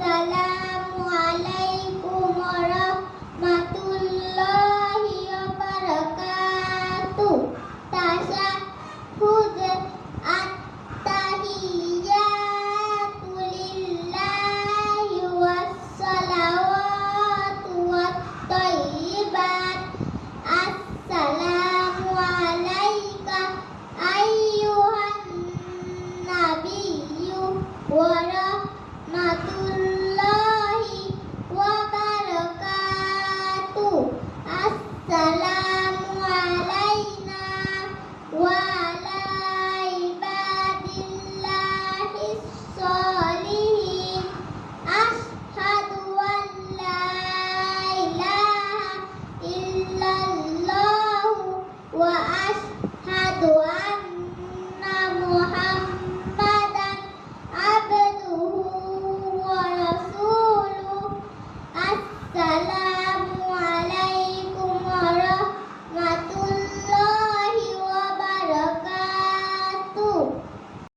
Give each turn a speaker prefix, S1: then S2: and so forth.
S1: Assalamualaikum warahmatullahi wabarakatuh. Tasyahud at-tahiyyatu lillahi wassalawatu wat-thayyibat. Assalamu alayka ayyuhan nabiyyu wa rahmatullahi abduhu wa rasuluh. Assalamu